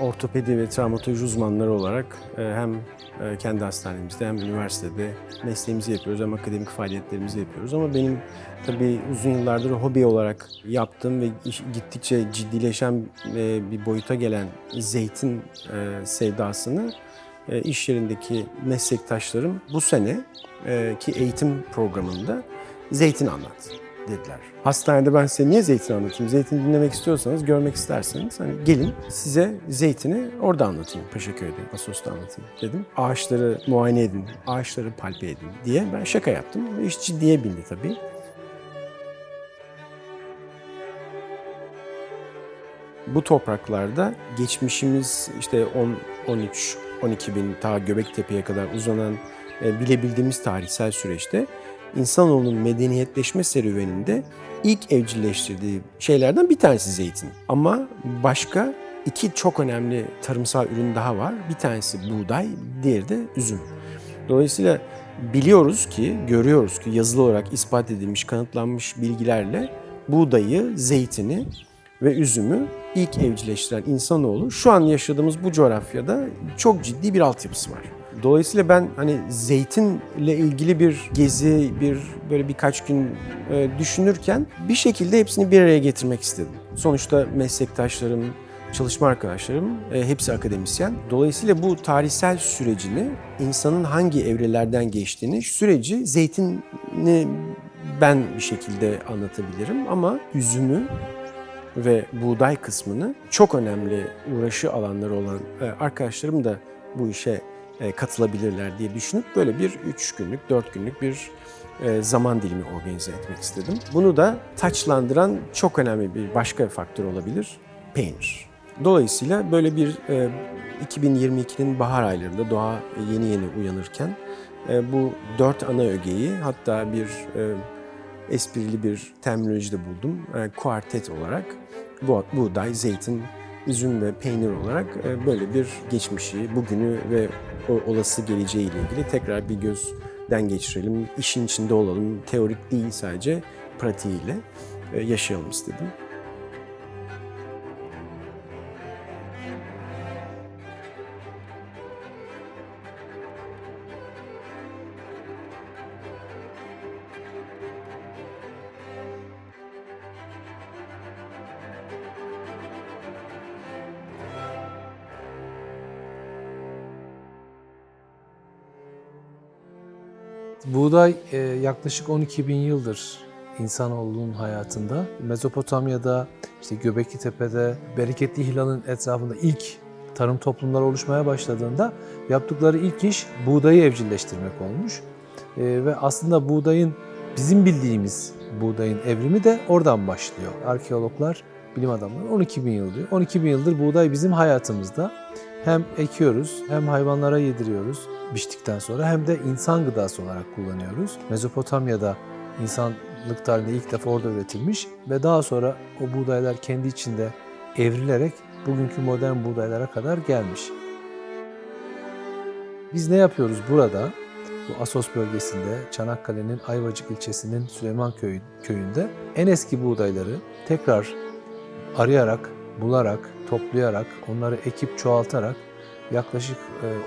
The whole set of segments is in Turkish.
ortopedi ve travmatoloji uzmanları olarak e, hem e, kendi hastanemizde hem üniversitede mesleğimizi yapıyoruz hem akademik faaliyetlerimizi yapıyoruz. Ama benim tabii uzun yıllardır hobi olarak yaptığım ve gittikçe ciddileşen e, bir boyuta gelen zeytin sevdasını iş yerindeki meslektaşlarım bu sene ki eğitim programında zeytin anlat dediler. Hastanede ben size niye zeytin anlatayım? Zeytin dinlemek istiyorsanız, görmek isterseniz hani gelin size zeytini orada anlatayım. Paşaköy'de, Asos'ta anlatayım dedim. Ağaçları muayene edin, ağaçları palpe edin diye ben şaka yaptım ve iş ciddiye bindi tabii. Bu topraklarda geçmişimiz işte 10, 13, 12 bin ta Göbektepe'ye kadar uzanan e, bilebildiğimiz tarihsel süreçte insanoğlunun medeniyetleşme serüveninde ilk evcilleştirdiği şeylerden bir tanesi zeytin. Ama başka iki çok önemli tarımsal ürün daha var. Bir tanesi buğday, diğeri de üzüm. Dolayısıyla biliyoruz ki, görüyoruz ki yazılı olarak ispat edilmiş, kanıtlanmış bilgilerle buğdayı, zeytini ve üzümü ilk evcilleştiren insanoğlu şu an yaşadığımız bu coğrafyada çok ciddi bir altyapısı var. Dolayısıyla ben hani zeytinle ilgili bir gezi, bir böyle birkaç gün e, düşünürken bir şekilde hepsini bir araya getirmek istedim. Sonuçta meslektaşlarım, çalışma arkadaşlarım e, hepsi akademisyen. Dolayısıyla bu tarihsel sürecini, insanın hangi evrelerden geçtiğini, süreci zeytini ben bir şekilde anlatabilirim ama üzümü ve buğday kısmını çok önemli uğraşı alanları olan e, arkadaşlarım da bu işe katılabilirler diye düşünüp böyle bir üç günlük, dört günlük bir e, zaman dilimi organize etmek istedim. Bunu da taçlandıran çok önemli bir başka faktör olabilir, peynir. Dolayısıyla böyle bir e, 2022'nin bahar aylarında doğa yeni yeni uyanırken e, bu dört ana ögeyi hatta bir e, esprili bir terminolojide buldum. E, kuartet olarak bu, buğday, zeytin, üzüm ve peynir olarak e, böyle bir geçmişi, bugünü ve olası geleceğiyle ilgili tekrar bir gözden geçirelim. İşin içinde olalım. Teorik değil sadece pratiğiyle e, yaşayalım istedim. Buğday e, yaklaşık 12 bin yıldır insanoğlunun hayatında. Mezopotamya'da, işte Göbekli Tepe'de, Bereketli Hilal'ın etrafında ilk tarım toplumları oluşmaya başladığında yaptıkları ilk iş buğdayı evcilleştirmek olmuş. E, ve aslında buğdayın bizim bildiğimiz buğdayın evrimi de oradan başlıyor. Arkeologlar, bilim adamları 12 bin yıl diyor. 12 bin yıldır buğday bizim hayatımızda hem ekiyoruz hem hayvanlara yediriyoruz biçtikten sonra hem de insan gıdası olarak kullanıyoruz. Mezopotamya'da insanlık tarihinde ilk defa orada üretilmiş ve daha sonra o buğdaylar kendi içinde evrilerek bugünkü modern buğdaylara kadar gelmiş. Biz ne yapıyoruz burada? Bu Asos bölgesinde, Çanakkale'nin Ayvacık ilçesinin Süleyman Köyü, köyünde en eski buğdayları tekrar arayarak, bularak, toplayarak, onları ekip çoğaltarak yaklaşık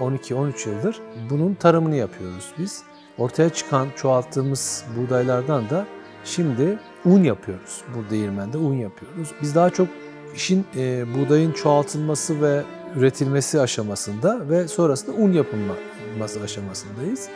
e, 12-13 yıldır bunun tarımını yapıyoruz biz. Ortaya çıkan çoğalttığımız buğdaylardan da şimdi un yapıyoruz. Bu değirmende un yapıyoruz. Biz daha çok işin e, buğdayın çoğaltılması ve üretilmesi aşamasında ve sonrasında un yapılması aşamasındayız.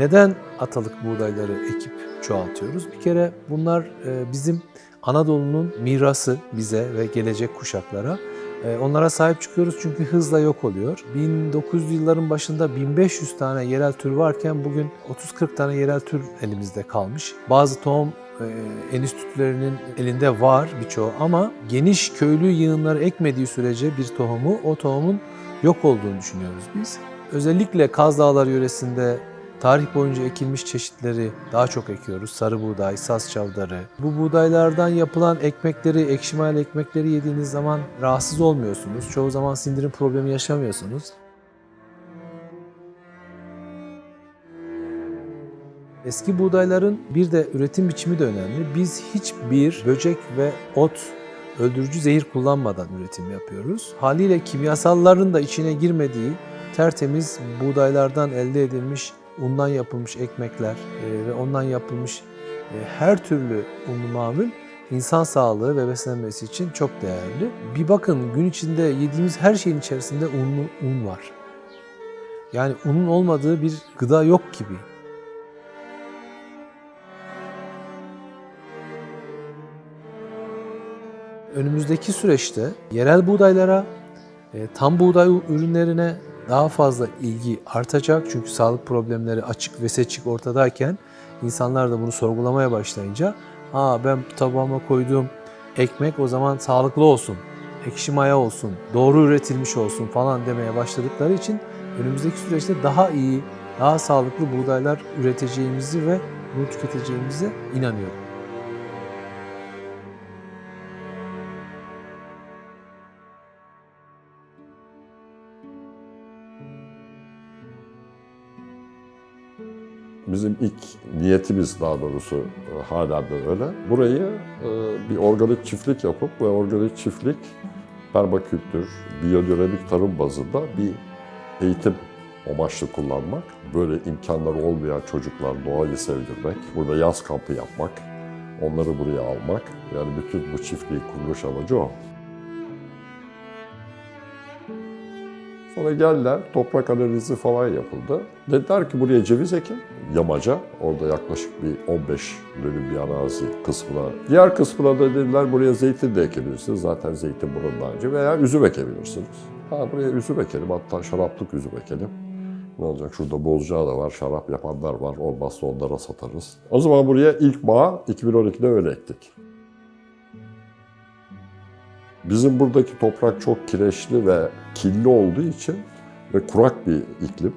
Neden atalık buğdayları ekip çoğaltıyoruz? Bir kere bunlar e, bizim Anadolu'nun mirası bize ve gelecek kuşaklara. E, Onlara sahip çıkıyoruz çünkü hızla yok oluyor. 1900 yılların başında 1500 tane yerel tür varken bugün 30-40 tane yerel tür elimizde kalmış. Bazı tohum e, enstitülerinin elinde var birçoğu ama geniş köylü yığınları ekmediği sürece bir tohumu o tohumun yok olduğunu düşünüyoruz biz. Özellikle Kaz Dağları yöresinde Tarih boyunca ekilmiş çeşitleri daha çok ekiyoruz. Sarı buğday, saz çavdarı. Bu buğdaylardan yapılan ekmekleri, ekşimaylı ekmekleri yediğiniz zaman rahatsız olmuyorsunuz. Çoğu zaman sindirim problemi yaşamıyorsunuz. Eski buğdayların bir de üretim biçimi de önemli. Biz hiçbir böcek ve ot öldürücü zehir kullanmadan üretim yapıyoruz. Haliyle kimyasalların da içine girmediği tertemiz buğdaylardan elde edilmiş undan yapılmış ekmekler e, ve ondan yapılmış e, her türlü unlu mamul insan sağlığı ve beslenmesi için çok değerli. Bir bakın gün içinde yediğimiz her şeyin içerisinde unlu un var. Yani unun olmadığı bir gıda yok gibi. Önümüzdeki süreçte yerel buğdaylara, e, tam buğday ürünlerine daha fazla ilgi artacak. Çünkü sağlık problemleri açık ve seçik ortadayken insanlar da bunu sorgulamaya başlayınca ha ben tabağıma koyduğum ekmek o zaman sağlıklı olsun, ekşi maya olsun, doğru üretilmiş olsun falan demeye başladıkları için önümüzdeki süreçte daha iyi, daha sağlıklı buğdaylar üreteceğimizi ve bunu tüketeceğimize inanıyorum. Bizim ilk niyetimiz daha doğrusu e, hala da öyle. Burayı e, bir organik çiftlik yapıp ve organik çiftlik permakültür, biyodinamik tarım bazında bir eğitim amaçlı kullanmak. Böyle imkanları olmayan çocuklar doğayı sevdirmek, burada yaz kampı yapmak, onları buraya almak. Yani bütün bu çiftliğin kuruluş amacı o. Sonra geldiler, toprak analizi falan yapıldı. Dediler ki buraya ceviz ekin, yamaca. Orada yaklaşık bir 15 dönüm bir arazi kısmına. Diğer kısmına da dediler buraya zeytin de ekebilirsiniz. Zaten zeytin daha önce. Veya üzüm ekebilirsiniz. Ha buraya üzüm ekelim, hatta şaraplık üzüm ekelim. Ne olacak? Şurada Bozcağı da var, şarap yapanlar var. Olmazsa onlara satarız. O zaman buraya ilk bağ 2012'de öyle ektik. Bizim buradaki toprak çok kireçli ve kirli olduğu için ve kurak bir iklim.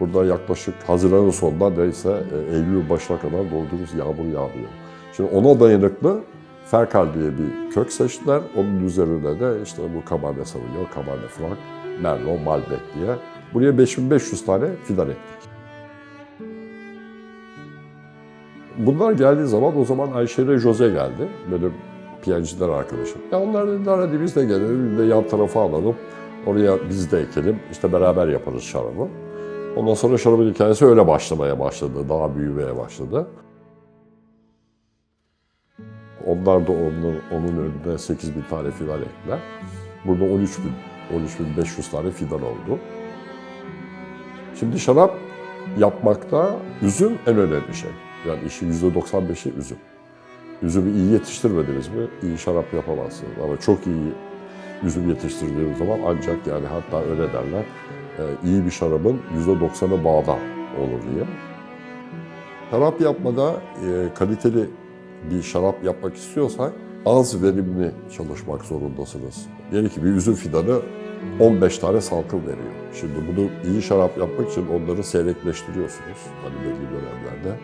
Burada yaklaşık Haziran'ın sonunda neyse e, Eylül başına kadar doğduğumuz yağmur yağıyor. Şimdi ona dayanıklı Ferkal diye bir kök seçtiler. Onun üzerine de işte bu Cabernet Sauvignon, Cabernet Franc, Merlot, Malbec diye. Buraya 5500 tane fidan ektik. Bunlar geldiği zaman o zaman Ayşe ile Jose geldi. Benim piyancılar arkadaşım. Ya onlar dediler hadi biz de gelelim, bir de yan tarafa alalım. Oraya biz de ekelim, işte beraber yaparız şarabı. Ondan sonra şarabın hikayesi öyle başlamaya başladı, daha büyümeye başladı. Onlar da onun, onun önünde 8 bin tane fidan ektiler. Burada 13 bin, 13 bin 500 tane fidan oldu. Şimdi şarap yapmakta üzüm en önemli şey. Yani işin %95'i üzüm. Üzümü iyi yetiştirmediniz mi iyi şarap yapamazsınız. Ama çok iyi üzüm yetiştirdiğiniz zaman ancak yani hatta öyle derler e, iyi bir şarabın %90'ı bağda olur diye. Şarap yapmada e, kaliteli bir şarap yapmak istiyorsak az verimli çalışmak zorundasınız. Diyelim ki bir üzüm fidanı 15 tane salkım veriyor. Şimdi bunu iyi şarap yapmak için onları seyrekleştiriyorsunuz. Hani belli dönemlerde.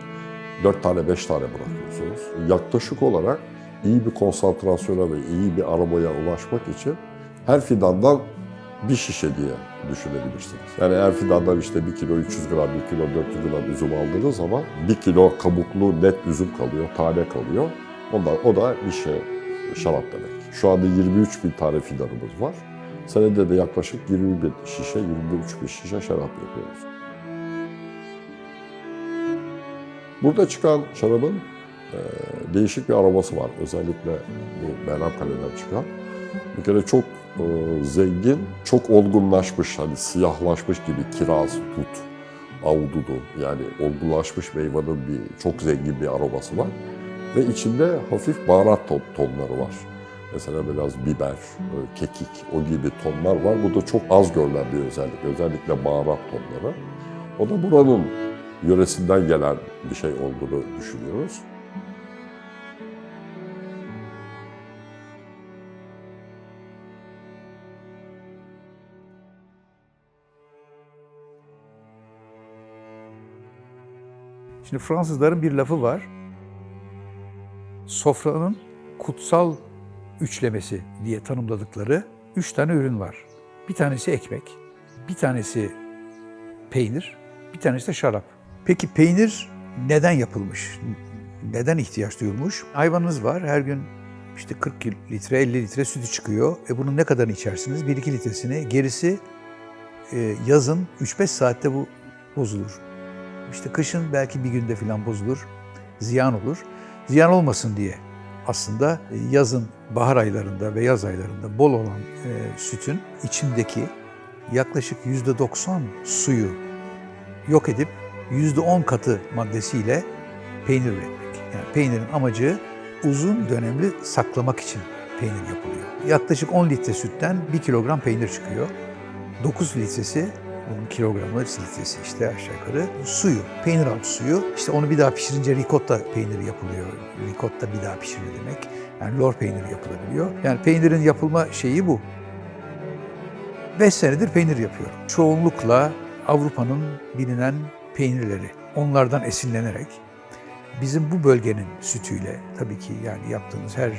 4 tane 5 tane bırakıyorsunuz. Yaklaşık olarak iyi bir konsantrasyona ve iyi bir aromaya ulaşmak için her fidandan bir şişe diye düşünebilirsiniz. Yani her fidandan işte 1 kilo 300 gram, 1 kilo 400 gram üzüm aldığınız zaman 1 kilo kabuklu net üzüm kalıyor, tane kalıyor. Ondan, o da bir şey şarap demek. Şu anda 23 bin tane fidanımız var. Senede de yaklaşık 20 bin şişe, 23 bin şişe şarap yapıyoruz. Burada çıkan şarabın e, değişik bir aroması var. Özellikle bu Kale'den çıkan. Bir kere çok e, zengin, çok olgunlaşmış, hani siyahlaşmış gibi kiraz, tut, avududu yani olgunlaşmış meyvanın bir çok zengin bir aroması var. Ve içinde hafif baharat ton, tonları var. Mesela biraz biber, e, kekik, o gibi tonlar var. Bu da çok az görülen bir özellik. Özellikle baharat tonları. O da buranın yöresinden gelen bir şey olduğunu düşünüyoruz. Şimdi Fransızların bir lafı var. Sofranın kutsal üçlemesi diye tanımladıkları üç tane ürün var. Bir tanesi ekmek, bir tanesi peynir, bir tanesi de şarap. Peki peynir neden yapılmış? Neden ihtiyaç duyulmuş? Hayvanınız var. Her gün işte 40 litre, 50 litre sütü çıkıyor. E bunun ne kadarını içersiniz? 1-2 litresini. Gerisi e, yazın 3-5 saatte bu bozulur. İşte kışın belki bir günde falan bozulur. Ziyan olur. Ziyan olmasın diye aslında e, yazın bahar aylarında ve yaz aylarında bol olan e, sütün içindeki yaklaşık %90 suyu yok edip %10 katı maddesiyle peynir üretmek. Yani peynirin amacı uzun dönemli saklamak için peynir yapılıyor. Yaklaşık 10 litre sütten 1 kilogram peynir çıkıyor. 9 litresi bunun kilogramı litresi işte aşağı yukarı suyu, peynir altı suyu. İşte onu bir daha pişirince ricotta peyniri yapılıyor. Ricotta bir daha pişirme demek. Yani lor peyniri yapılabiliyor. Yani peynirin yapılma şeyi bu. 5 senedir peynir yapıyorum. Çoğunlukla Avrupa'nın bilinen peynirleri. Onlardan esinlenerek bizim bu bölgenin sütüyle tabii ki yani yaptığımız her e,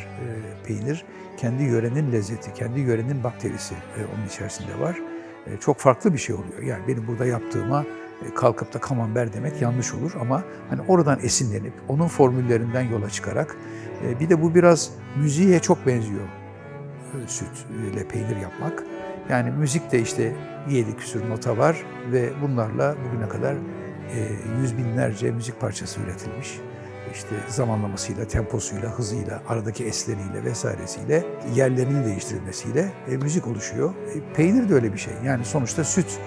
peynir kendi yörenin lezzeti, kendi yörenin bakterisi e, onun içerisinde var. E, çok farklı bir şey oluyor. Yani benim burada yaptığıma e, kalkıp da kamember demek yanlış olur ama hani oradan esinlenip onun formüllerinden yola çıkarak e, bir de bu biraz müziğe çok benziyor e, sütle peynir yapmak. Yani müzikte işte yedi küsür nota var ve bunlarla bugüne kadar yüz binlerce müzik parçası üretilmiş. İşte zamanlamasıyla, temposuyla, hızıyla, aradaki esleriyle vesairesiyle, yerlerinin değiştirilmesiyle e, müzik oluşuyor. E, peynir de öyle bir şey. Yani sonuçta süt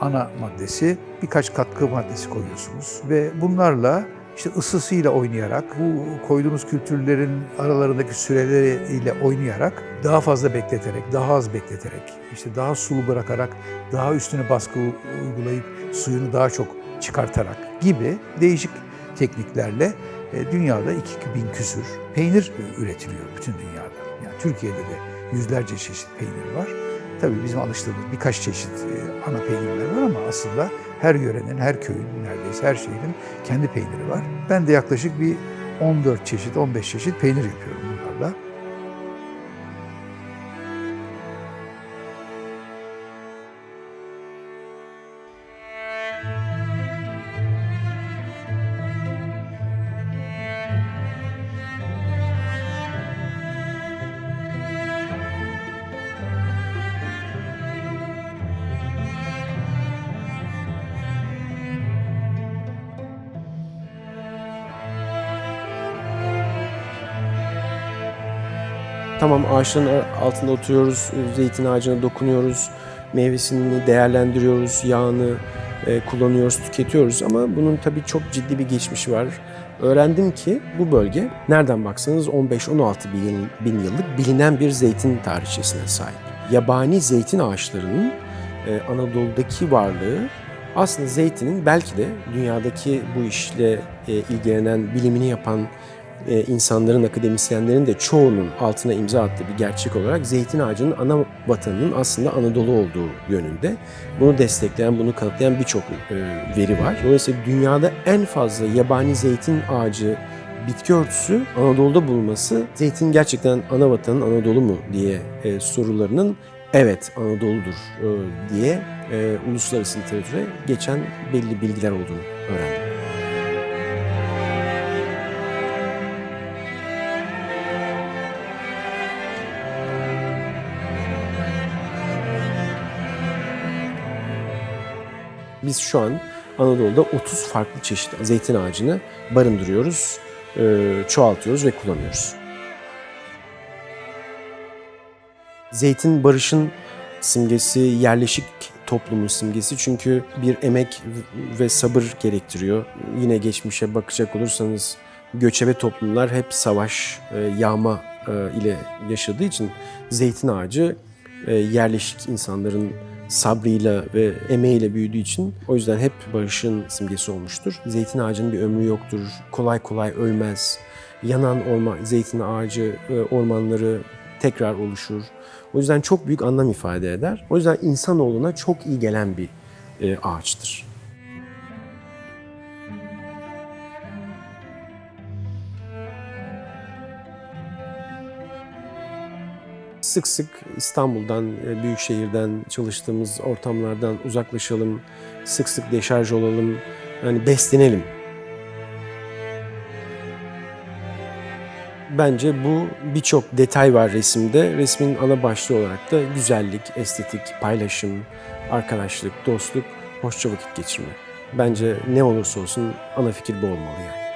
ana maddesi, birkaç katkı maddesi koyuyorsunuz ve bunlarla işte ısısıyla oynayarak, bu koyduğunuz kültürlerin aralarındaki süreleriyle oynayarak, daha fazla bekleterek, daha az bekleterek, işte daha sulu bırakarak, daha üstüne baskı uygulayıp suyunu daha çok çıkartarak gibi değişik tekniklerle dünyada 2000 küsür peynir üretiliyor bütün dünyada. Yani Türkiye'de de yüzlerce çeşit peynir var. Tabii bizim alıştığımız birkaç çeşit e, ana peynirler var ama aslında her yörenin, her köyün, neredeyse her şehrin kendi peyniri var. Ben de yaklaşık bir 14 çeşit, 15 çeşit peynir yapıyorum Tamam ağaçların altında oturuyoruz, zeytin ağacına dokunuyoruz, meyvesini değerlendiriyoruz, yağını e, kullanıyoruz, tüketiyoruz ama bunun tabii çok ciddi bir geçmişi var. Öğrendim ki bu bölge nereden baksanız 15-16 bin, bin yıllık bilinen bir zeytin tarihçesine sahip. Yabani zeytin ağaçlarının e, Anadolu'daki varlığı aslında zeytinin belki de dünyadaki bu işle e, ilgilenen, bilimini yapan e, insanların, akademisyenlerin de çoğunun altına imza attığı bir gerçek olarak zeytin ağacının ana vatanının aslında Anadolu olduğu yönünde. Bunu destekleyen, bunu kanıtlayan birçok e, veri var. Dolayısıyla dünyada en fazla yabani zeytin ağacı bitki örtüsü Anadolu'da bulunması zeytin gerçekten ana vatanın Anadolu mu diye e, sorularının evet Anadolu'dur e, diye e, uluslararası literatüre geçen belli bilgiler olduğunu öğrendim. Biz şu an Anadolu'da 30 farklı çeşit zeytin ağacını barındırıyoruz, e, çoğaltıyoruz ve kullanıyoruz. Zeytin barışın simgesi, yerleşik toplumun simgesi çünkü bir emek ve sabır gerektiriyor. Yine geçmişe bakacak olursanız göçebe toplumlar hep savaş, e, yağma e, ile yaşadığı için zeytin ağacı yerleşik insanların sabrıyla ve emeğiyle büyüdüğü için o yüzden hep barışın simgesi olmuştur. Zeytin ağacının bir ömrü yoktur, kolay kolay ölmez. Yanan orman, zeytin ağacı ormanları tekrar oluşur. O yüzden çok büyük anlam ifade eder. O yüzden insanoğluna çok iyi gelen bir e, ağaçtır. sık sık İstanbul'dan, e, büyük şehirden, çalıştığımız ortamlardan uzaklaşalım, sık sık deşarj olalım, yani beslenelim. Bence bu birçok detay var resimde. Resmin ana başlığı olarak da güzellik, estetik, paylaşım, arkadaşlık, dostluk, hoşça vakit geçirme. Bence ne olursa olsun ana fikir bu olmalı yani.